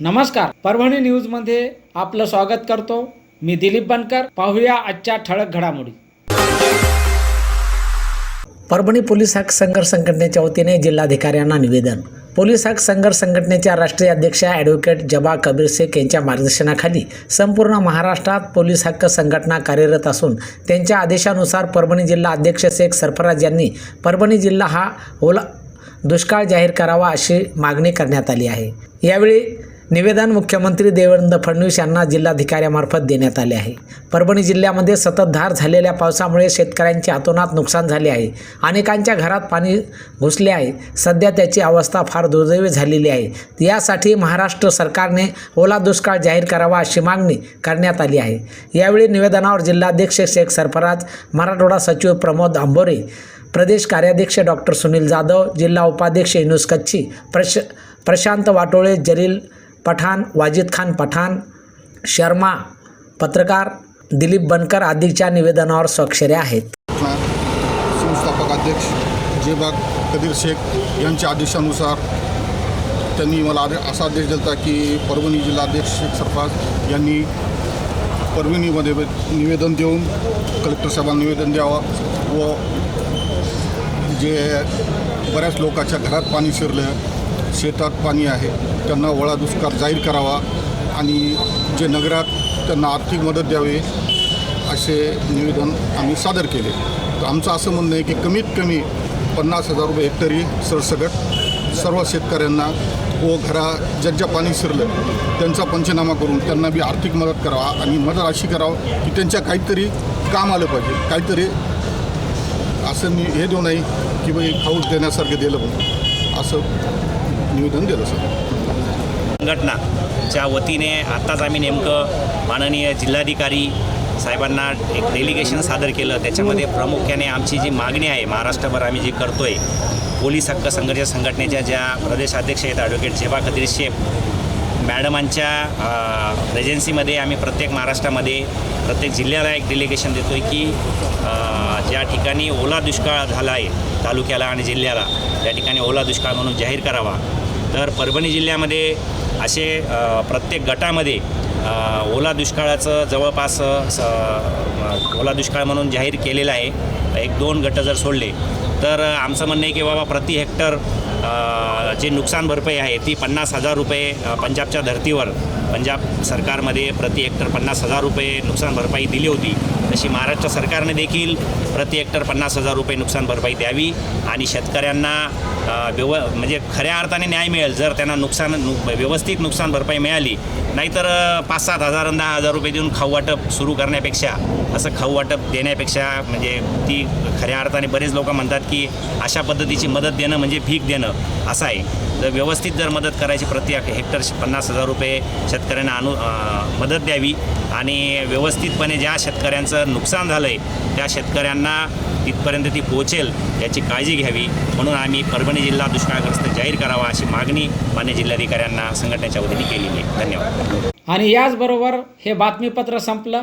नमस्कार. परभणी न्यूजमध्ये आपलं स्वागत करतो. मी दिलीप बनकर. पाहूया आजच्या ठळक घडामोडी. परभणी पोलीस हक संघर्ष संघटनेच्या वतीने जिल्हाधिकाऱ्यांना निवेदन. पोलीस हक संघर्ष संघटनेच्या राष्ट्रीय अध्यक्षा ॲडव्होकेट जबा कबीर शेख यांच्या मार्गदर्शनाखाली संपूर्ण महाराष्ट्रात पोलीस हक्क संघटना कार्यरत असून त्यांच्या आदेशानुसार परभणी जिल्हा अध्यक्ष शेख सरफराज यांनी परभणी जिल्हा हा ओला दुष्काळ जाहीर करावा अशी मागणी करण्यात आली आहे. यावेळी निवेदन मुख्यमंत्री देवेंद्र फडणवीस यांना जिल्हाधिकाऱ्यामार्फत देण्यात आले आहे. परभणी जिल्ह्यामध्ये सततधार झालेल्या पावसामुळे शेतकऱ्यांचे हातोनात नुकसान झाले आहे. अनेकांच्या घरात पाणी घुसले आहे. सध्या त्याची अवस्था फार दुर्दैवी झालेली आहे. यासाठी महाराष्ट्र सरकारने ओला दुष्काळ जाहीर करावा अशी मागणी करण्यात आली आहे. यावेळी निवेदनावर जिल्हाध्यक्ष शेख सरफराज मराठवाडा सचिव प्रमोद आंबोरे प्रदेश कार्याध्यक्ष डॉक्टर सुनील जाधव जिल्हा उपाध्यक्ष इनुस कच्ची प्रश प्रशांत वाटोळे जलील पठाण वाजिद खान पठाण शर्मा पत्रकार दिलीप बनकर आदीच्या निवेदनावर स्वाक्षऱ्या आहेत. संस्थापक अध्यक्ष जेबाग कदीर शेख यांच्या आदेशानुसार त्यांनी मला आदे असा आदेश दिला की परभणी जिल्हाध्यक्ष शेख सरफराज यांनी परभणीमध्ये निवेदन देऊन कलेक्टर साहेबांना निवेदन द्यावं व जे बऱ्याच लोकांच्या घरात पाणी शिरलं शेतात पाणी आहे त्यांना वळा दुष्काळ जाहीर करावा आणि जे नगरात त्यांना आर्थिक मदत द्यावी असे निवेदन आम्ही सादर केले. तर आमचं असं म्हणणं आहे की कमीत कमी पन्नास हजार रुपये हेक्टरी सरसकट सर्व शेतकऱ्यांना व घरा ज्यांच्या पाणी शिरलं त्यांचा पंचनामा करून त्यांना बी आर्थिक मदत करावा आणि मदत अशी करावं की त्यांच्या काहीतरी काम आलं पाहिजे. काहीतरी असं मी हे देऊ नाही की बाई खाऊस देण्यासारखं दिलं पाहिजे. असं निवेदन दिलं सर. संघटनाच्या वतीने आत्ताच आम्ही नेमकं माननीय जिल्हाधिकारी साहेबांना एक डेलिगेशन सादर केलं. त्याच्यामध्ये प्रामुख्याने आमची जी मागणी आहे महाराष्ट्रभर आम्ही जी करतोय पोलीस हक्क संघर्ष संघटनेच्या ज्या प्रदेशाध्यक्ष आहेत ॲडव्होकेट झेबा खदीर शेख मॅडमांच्या रेजन्सीमध्ये आम्ही प्रत्येक महाराष्ट्रामध्ये प्रत्येक जिल्ह्याला एक डेलिगेशन देतो आहे की ज्या ठिकाणी ओला दुष्काळ झाला आहे तालुक्याला आणि जिल्ह्याला त्या ठिकाणी ओला दुष्काळ म्हणून जाहीर करावा. तर परभणी जिल्ह्यामध्ये असे प्रत्येक गटामध्ये ओला दुष्काळाचं जवळपास स ओला दुष्काळ म्हणून जाहीर केलेलं आहे. एक दोन गट जर सोडले तर आमचं म्हणणं आहे की बाबा प्रति हेक्टर जे नुकसान भरपाई आहे ती पन्नास हजार रुपये पंजाबच्या धर्तीवर पंजाब सरकारमध्ये प्रति हेक्टर पन्नास हजार रुपये नुकसान भरपाई दिली होती. तशी महाराष्ट्र सरकारने देखील प्रति हेक्टर पन्नास हजार रुपये नुकसान भरपाई द्यावी आणि शेतकऱ्यांना व्यव म्हणजे खऱ्या अर्थाने न्याय मिळेल. जर त्यांना नुकसान नु व्यवस्थित नुकसान भरपाई मिळाली नाहीतर पाच सात हजार दहा हजार रुपये देऊन खाऊ वाटप सुरू करण्यापेक्षा असं खाऊ वाटप देण्यापेक्षा म्हणजे ती खऱ्या अर्थाने बरेच लोक म्हणतात की अशा पद्धतीची मदत देणं म्हणजे भीक देणं असं आहे. तर व्यवस्थित जर मदत करायची प्रति हेक्टर पन्नास हजार रुपये शेतकऱ्यांना अनु मदत द्यावी आणि व्यवस्थितपणे ज्या शेतकऱ्यांचं नुकसान झालं आहे त्या शेतकऱ्यांना तिथपर्यंत ती पोहोचेल याची काळजी घ्यावी. म्हणून आम्ही परभणी जिल्हा दुष्काळग्रस्त जाहीर करावा अशी मागणी मान्य जिल्हाधिकाऱ्यांना संघटनेच्या वतीने केलेली आहे. धन्यवाद. आणि याचबरोबर हे बातमीपत्र संपलं.